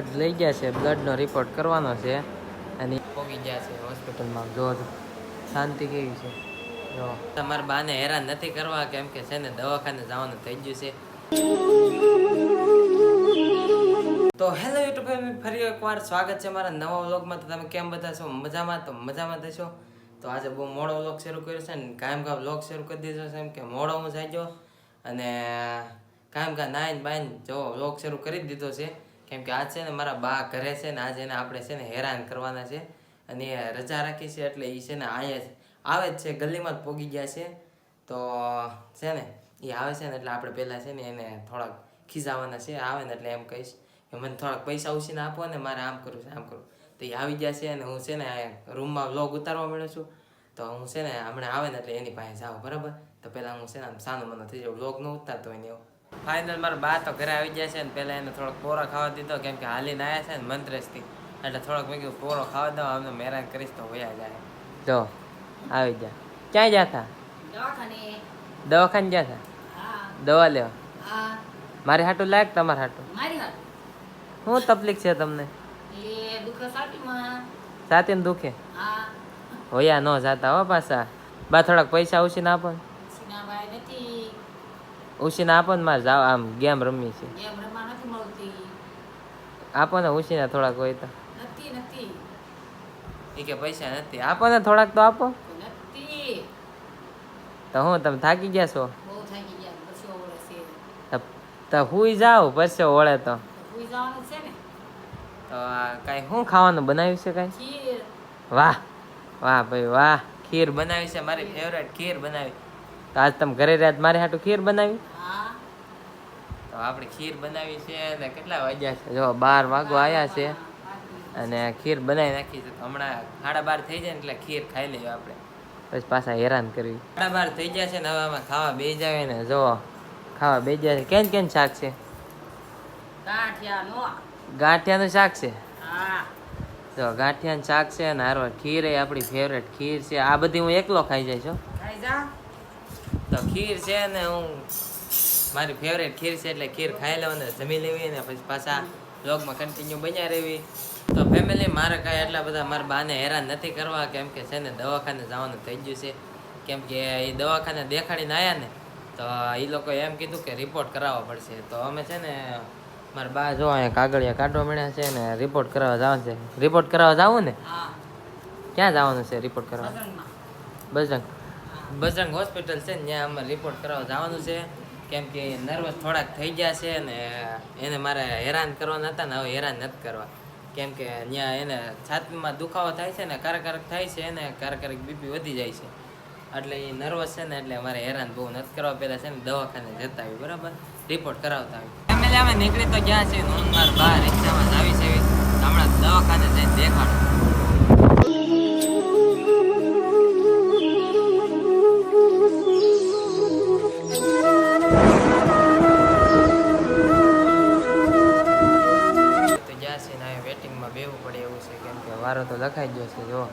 Blood લઈ ગયા છે બ્લડનો રિપોર્ટ કરવાનો છે. અને પોગી ગયા છે હોસ્પિટલમાં જો શાંતિ કેવી છે? જો. તમારા બાને હેરાન નથી કરવા કેમ કે છે ને દવાખાને જવાનું થઈ ગયું છે. તો હેલો યુટ્યુબ ફરી એકવાર સ્વાગત છે મારા નવા વ્લોગમાં. તો તમે કેમ બધા છો? મજામાં? તો મજામાં થશો તો આજે બહુ મોડો વ્લોગ શરૂ કર્યો છે ને કાયમ કામ વ્લોગ શરૂ કરી દીધો છે એમ કે મોડો હું જાય અને કાયમ કામ નાઈન બાઈન જો વ્લોગ શરૂ કરી દીધો છે. કેમ કે આજ છે ને મારા બા ઘરે છે ને આજે એને આપણે છે ને હેરાન કરવાના છે અને એ રજા રાખી છે એટલે એ છે ને અહીંયા આવે જ છે ગલીમાં જ પોગી ગયા છે તો છે ને એ આવે છે ને એટલે આપણે પહેલાં છે ને એને થોડાક ખીજાવાના છે આવે ને એટલે એમ કહીશ કે મને થોડાક પૈસા ઉછીને આપો ને મારે આમ કરવું છે આમ કરવું તો એ આવી ગયા છે અને હું છે ને રૂમમાં વ્લોગ ઉતારવા મળ્યો છું તો હું છે ને હમણાં આવે ને એટલે એની પાસે જાઉં બરાબર તો પહેલાં હું છે ને આમ સાનું મને થઈ જાઉં વ્લોગ ન ઉતારતો હોય ને એવું ફાઇનલ મારા બા તો ઘરે આવી જાય છે ને પહેલાં એને થોડોક પોરો ખાવા દીધો કેમ કે હાલીને આવ્યા છે ને મંત્રેશથી. એટલે થોડોક મેં કીધું પોરો ખાવા દો અમને મેરાન કરીશ તો વયા જાય. જો આવી જા. ક્યાં હતા દવાખાને. જ્યાં હતા દવા લેવા? મારે હાટું લાયક તમારે હાટું? શું તકલીફ છે તમને? એ ને સાટીમાં. સાતીને દુખે? હોયા ન જાતા હો પાછા. બા થોડાક પૈસા આપો ને. નથી ઉછીને આપો ને મારે જાવ આમ ગેમ રમી છે. એમ રમવા નથી મળતી. આપો ને ઉછીને થોડાક હોય તો. નથી નથી. એ કે પૈસા નથી. આપો ને થોડાક તો આપો. નથી. તો હું તમે થાકી ગયા છો? બહુ થાકી ગયા પછી ઓળે છે તો- હુઈ જાવ પછી ઓળે તો. તો જવાનું છે ને. તો આ કાંઈ શું ખાવાનું બનાવ્યું છે કાંઈ? ખીર. વાહ વાહ ભાઈ વાહ. ખીર બનાવી છે મારી ફેવરેટ ખીર બનાવી. તો આજ તમે ઘરે રહ્યા મારે હાટું ખીર બનાવી? તો આપણે ખીર બનાવી છે અને કેટલા વાગ્યા છે? જો બાર વાગો આવ્યા છે. અને ખીર બનાવી નાખી છે. હમણાં સાડા બાર થઈ જાય ને એટલે ખીર ખાઈ લઈએ આપણે. પછી પાછા હેરાન કરવી. સાડા બાર થઈ ગયા છે ને હવે આમાં ખાવા બે જાય ને જો ખાવા બે જાય કેન કેન શાક છે? ગાંઠિયા નો ગાંઠિયાનું શાક છે? જો ગાંઠિયાનું શાક છે અને હારો ખીર એ આપણી ફેવરેટ ખીર છે. આ બધી હું એકલો ખાઈ જાય છું. ખાઈ જા. તો ખીર છે ને હું મારી ફેવરેટ ખીર છે એટલે ખીર ખાઈ લેવાને જમી લેવી ને પછી પાછા બ્લોગમાં કન્ટિન્યુ બન્યા રહેવી. તો ફેમિલી મારે કાંઈ એટલા બધા મારા બાને હેરાન નથી કરવા કેમ કે છે ને દવાખાને જવાનું થઈ ગયું છે. કેમ કે એ દવાખાને દેખાડીને આવ્યા ને તો એ લોકોએ એમ કીધું કે રિપોર્ટ કરાવવો પડશે. તો અમે છે ને મારા બા જો અહીંયા કાગળિયા કાઢવા મળ્યા છે ને રિપોર્ટ કરાવવા જવાનું છે. રિપોર્ટ કરાવવા જવું ને? ક્યાં જવાનું છે રિપોર્ટ કરવા બજરંગમાં. બજરંગ. બજરંગ હોસ્પિટલ છે ને, ત્યાં અમારે રિપોર્ટ કરાવવા જવાનું છે. કેમ કે નર્વસ થોડાક થઈ ગયા છે ને એને મારે હેરાન કરવાના હતા ને હવે હેરાન નથી કરવા. કેમ કે ત્યાં એને છાતીમાં દુખાવો થાય છે ને કારકારક થાય છે અને ક્યારેક બીપી વધી જાય છે. એટલે એ નર્વસ છે ને, એટલે અમારે હેરાન બહુ નથી કરવા પહેલાં છે ને, દવાખાને જતા આવી બરાબર? રિપોર્ટ કરાવતા આવી ફેમિલી અમે નીકળી તો ગયા છે મારા બહાર રિક્ષામાં આવી છે હમણાં દવાખાને જઈને દેખાડું. કેમ તો લખાઈ ગયો છે જો.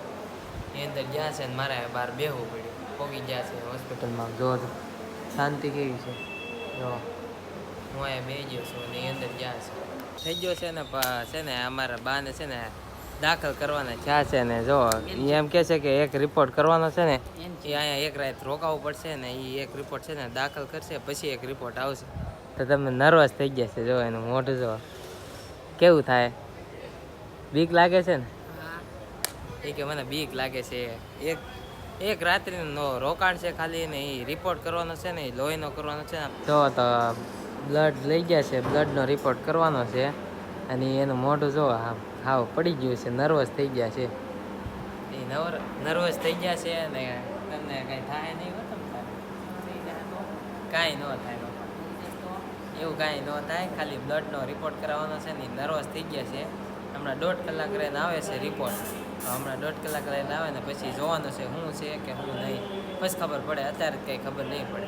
એ અંદર ગયા છે ને મારે બહાર બેહવું પડ્યું. પોગી ગયા છે હોસ્પિટલમાં. જો શાંતિ કેવી છે? જો. હું અહીંયા બે ગયો છું ને એ અંદર ગયા છે. થઈ ગયો છે ને પ- છે ને અમારા બાને છે ને દાખલ કરવાના થયા છે ને જો. એમ કે છે કે એક રિપોર્ટ કરવાનો છે ને એ અહીંયા એક રાત રોકાવું પડશે ને એ એક રિપોર્ટ છે ને દાખલ કરશે પછી એક રિપોર્ટ આવશે. તો તમે નર્વસ થઈ ગયા છે જો એનું મોઢું જો. કેવું થાય? બીક લાગે છે ને? એ કે મને બીક લાગે છે. એક એક રાત્રિનો રોકાણ છે ખાલી ને એ રિપોર્ટ કરવાનો છે ને એ લોહીનો કરવાનો છે. જો તો બ્લડ લઈ ગયા છે બ્લડનો રિપોર્ટ કરવાનો છે અને એનું મોઢું જો હાવ પડી ગયું છે નર્વસ થઈ ગયા છે. એ નવર નર્વસ થઈ ગયા છે અને તમને કાંઈ થાય નહીં કાંઈ ન થાય. એવું કાંઈ ન થાય, ખાલી બ્લડનો રિપોર્ટ કરાવવાનો છે ને નર્વસ થઈ ગયા છે. હમણાં દોઢ કલાક રહીને આવે છે રિપોર્ટ તો હમણાં દોઢ કલાક રહીને આવે ને પછી જોવાનું છે શું છે કે શું નહીં. પછી ખબર પડે અત્યારે કંઈ ખબર નહીં પડે.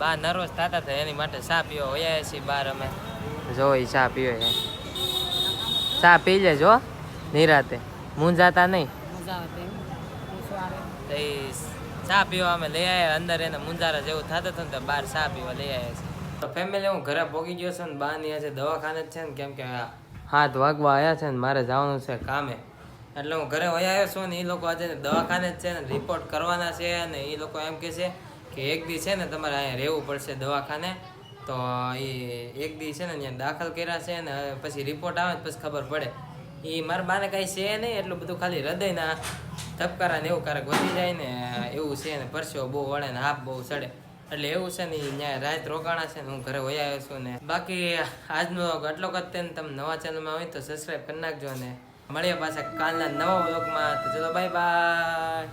બા નર્વસ થતા હતા એની માટે ચા પીવો હોયા છીએ બહાર અમે. જો એ ચા પીવો છે. ચા પી લેજો નિરાતે. મૂંઝાતા નહીં. તો એ ચા પીવા અમે લઈ આવ્યા અંદર એને મુંજારા જેવું થતું હતું ને તો બહાર ચા પીવા લઈ આવ્યા છે તો ફેમિલી હું ઘરે ભોગી ગયો છું ને બા ની આજે દવાખાને જ છે ને કેમ કે હાથ વાગવા આવ્યા છે ને મારે જવાનું છે કામે. એટલે હું ઘરે વયા આવ્યો છું ને એ લોકો આજે દવાખાને જ છે ને રિપોર્ટ કરવાના છે અને એ લોકો એમ કહે છે કે એક દી છે ને તમારે અહીંયા રહેવું પડશે દવાખાને. તો એ એક દી છે ને ત્યાં દાખલ કર્યા છે ને પછી રિપોર્ટ આવે પછી ખબર પડે. એ મારા બાને કાંઈ છે નહીં, એટલું બધું ખાલી હૃદયના ધબકારા ને એવું ક્યારેક વધી જાય ને એવું છે ને પરસેવો બહુ વળે ને હાફ બહુ ચડે. એટલે એવું છે ને ત્યાં રાત રોકાણા છે ને હું ઘરે વહી આવ્યો છું ને. બાકી આજનો આટલો કદ તે ને તમે નવા ચેનલમાં હોય તો સબસ્ક્રાઈબ કરી નાખજો ને મળીએ પાછા કાલના નવા વ્લોગમાં. તો ચલો બાય બાય